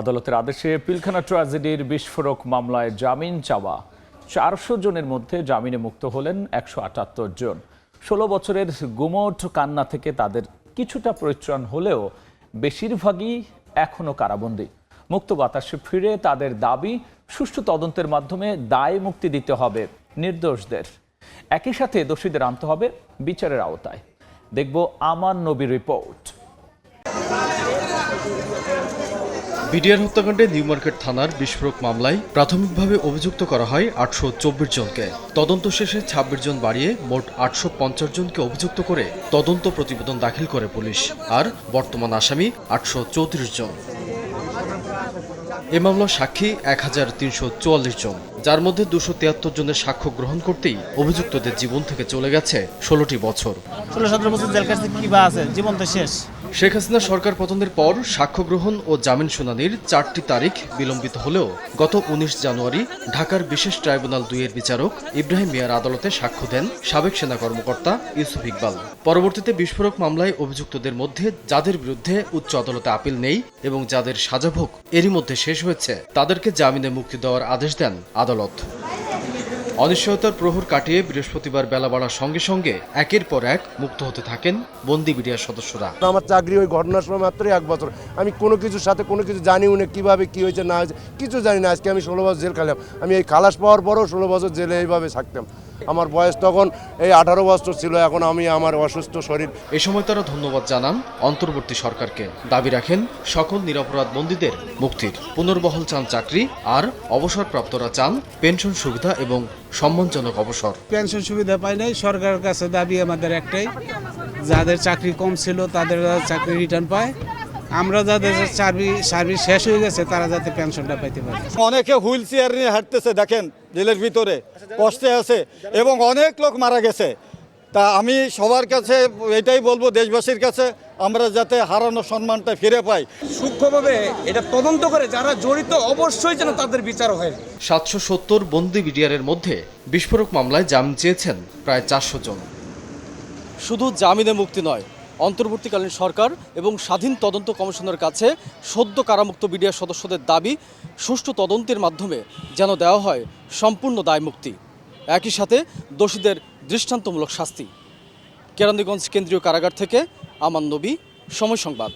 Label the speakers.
Speaker 1: আদালতের আদেশে পিলখানা ট্র্যাজেডির বিস্ফোরক মামলায় জামিন চাওয়া। চারশো জনের মধ্যে জামিনে মুক্ত হলেন একশো আটাত্তর জন। ষোলো বছরের গুমোট কান্না থেকে তাদের কিছুটা পরিত্রাণ হলেও বেশিরভাগই এখনও কারাবন্দী। মুক্ত বাতাসে ফিরে তাদের দাবি, সুষ্ঠু তদন্তের মাধ্যমে দায় মুক্তি দিতে হবে নির্দোষদের। একই সাথে দোষীদের আনতে হবে বিচারের আওতায়। দেখব আমান নবী রিপোর্ট।
Speaker 2: বিডিআর হত্যাকাণ্ডে নিউ মার্কেট থানার বিস্ফোরক মামলায় প্রাথমিকভাবে অভিযুক্ত করা হয় আটশো চব্বিশ জনকে। তদন্ত শেষে ছাব্বিশ জন বাড়িয়ে মোট আটশো পঞ্চাশ জনকে অভিযুক্ত করে তদন্ত প্রতিবেদন দাখিল করে পুলিশ। আর বর্তমান আসামি আটশো চৌত্রিশ জন। এ মামলার সাক্ষী এক হাজার তিনশো চুয়াল্লিশ জন, যার মধ্যে দুশো তিয়াত্তর জনের সাক্ষ্য গ্রহণ করতেই অভিযুক্তদের জীবন থেকে চলে গেছে ষোলোটি বছর।
Speaker 3: ষোলো সতেরো বছর জেল কাটতে কি বা আছে? জীবন তো শেষ।
Speaker 2: শেখ হাসিনা সরকার পতনের পর সাক্ষ্য গ্রহণ ও জামিন শুনানির চারটি তারিখ বিলম্বিত হলেও গত উনিশ জানুয়ারি ঢাকার বিশেষ ট্রাইব্যুনাল দুইয়ের বিচারক ইব্রাহিম মিয়ার আদালতে সাক্ষ্য দেন সাবেক সেনা কর্মকর্তা ইউসুফ ইকবাল। পরবর্তীতে বিস্ফোরক মামলায় অভিযুক্তদের মধ্যে যাদের বিরুদ্ধে উচ্চ আদালতে আপিল নেই এবং যাদের সাজাভোগ এরই মধ্যে শেষ হয়েছে, তাদেরকে জামিনে মুক্তি দেওয়ার আদেশ দেন আদালত। অনিশ্চয়তার প্রহর কাটিয়ে বৃহস্পতিবার বেলা বাড়ার সঙ্গে সঙ্গে একের পর এক মুক্ত হতে থাকেন বন্দি বিড়িয়ার সদস্যরা।
Speaker 4: আমার চাকরি ওই ঘটনার সময় মাত্রই এক বছর। আমি কোনো কিছুর সাথে কোনো কিছু জানি উনি কীভাবে কী হয়েছে, না হয়েছে, কিছু জানি না। আজকে আমি ষোলো বছর জেল খেলাম আমি এই খালাস পাওয়ার পরও ষোলো বছর জেলে এইভাবে থাকতাম। আমার বয়স তখন এই আঠারো বছর ছিল এখন আমি আমার অসুস্থ শরীর।
Speaker 2: এ সময় তারা ধন্যবাদ জানান অন্তর্বর্তী সরকারকে। দাবি রাখেন সকল নিরপরাধ বন্দীদের মুক্তির। পুনর্বহল চান চাকরি আর অবসরপ্রাপ্তরা চান পেনশন সুবিধা এবং সম্মানজনক অবসর।
Speaker 5: পেনশন সুবিধা পাই নাই সরকারের কাছে দাবি আমাদের একটাই যাদের চাকরি কম ছিল তাদের চাকরি রিটার্ন পায়। আমরা যাদের সার্ভিস সার্ভিস শেষ হয়ে গেছে তারা যাতে পেনশনটা পাইতে পারে।
Speaker 6: অনেকে হুইল চেয়ার নিয়ে হাঁটতেছে দেখেন জেলের ভিতরে কষ্টে আছে এবং অনেক লোক মারা গেছে। তা আমি সবার কাছে এটাই বলব দেশবাসীর কাছে আমরা যাতে হারানো সম্মানটা ফিরে পাই।
Speaker 7: সূক্ষ্মভাবে এটা তদন্ত করে যারা জড়িত অবশ্যই যেন তাদের বিচার হয়।
Speaker 2: সাতশো সত্তর বন্দি বিডিআরের মধ্যে বিস্ফোরক মামলায় জামিন চেয়েছেন প্রায় চারশো জন। শুধু জামিনে মুক্তি নয় অন্তর্বর্তীকালীন সরকার এবং স্বাধীন তদন্ত কমিশনের কাছে সদ্য কারামুক্ত বিডিআর সদস্যদের দাবি, সুষ্ঠু তদন্তের মাধ্যমে যেন দেওয়া হয় সম্পূর্ণ দায়মুক্তি। একই সাথে দোষীদের দৃষ্টান্তমূলক শাস্তি। কেরানীগঞ্জ কেন্দ্রীয় কারাগার থেকে আমার নবী, সময় সংবাদ।